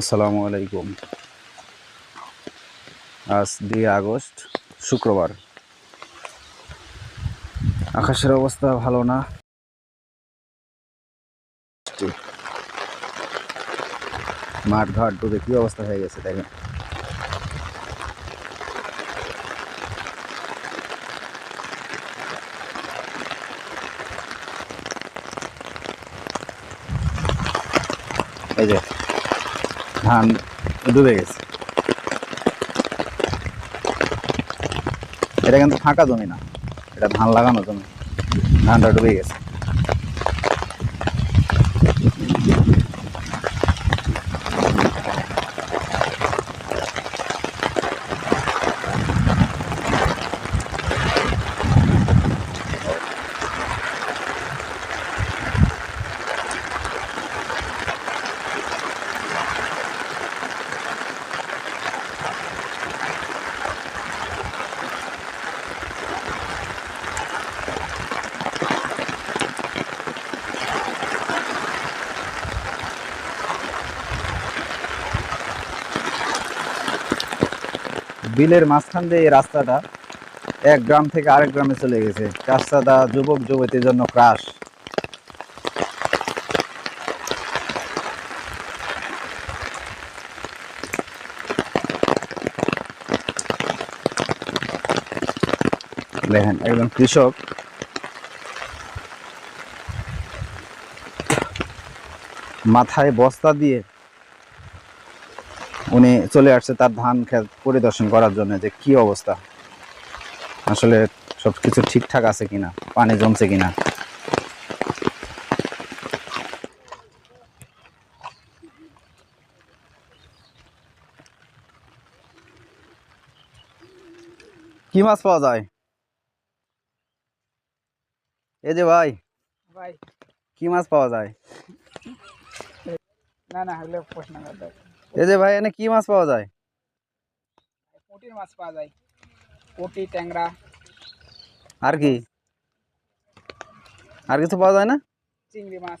আসসালামু আলাইকুম। আজ দুই আগস্ট, শুক্রবার। আকাশের অবস্থা ভালো না? মাঠ ঘাট ডুবে কি অবস্থা হয়ে গেছে দেখেন। এই যে ধান ডুবে গেছে। এটা কিন্তু ফাঁকা জমি না। এটা ধান লাগানো জমি। ধানটা ডুবে গেছে। বিলের মাঝখান দিয়ে এই রাস্তাটা এক গ্রাম থেকে আরেক গ্রামে চলে গেছে। রাস্তাটা যুবক যুবতীর জন্য ক্রাশ। দেখেন, একজন কৃষক মাথায় বস্তা দিয়ে উনি চলে আসছে তার ধান ক্ষেত পরিদর্শন করার জন্য যে কি অবস্থা? আসলে সব কিছু ঠিকঠাক আছে কিনা? পানি জমছে কিনা? কি মাছ পাওয়া যায়? এই যে ভাই। ভাই। কি মাছ পাওয়া যায়? না না হলে প্রশ্ন করতে এই যে ভাই এনে কি মাছ পাওয়া যায়? পুঁটির মাছ পাওয়া যায়। পুঁটি ট্যাংরা। আর কি? আর কিছু পাওয়া যায় না? চিংড়ি মাছ।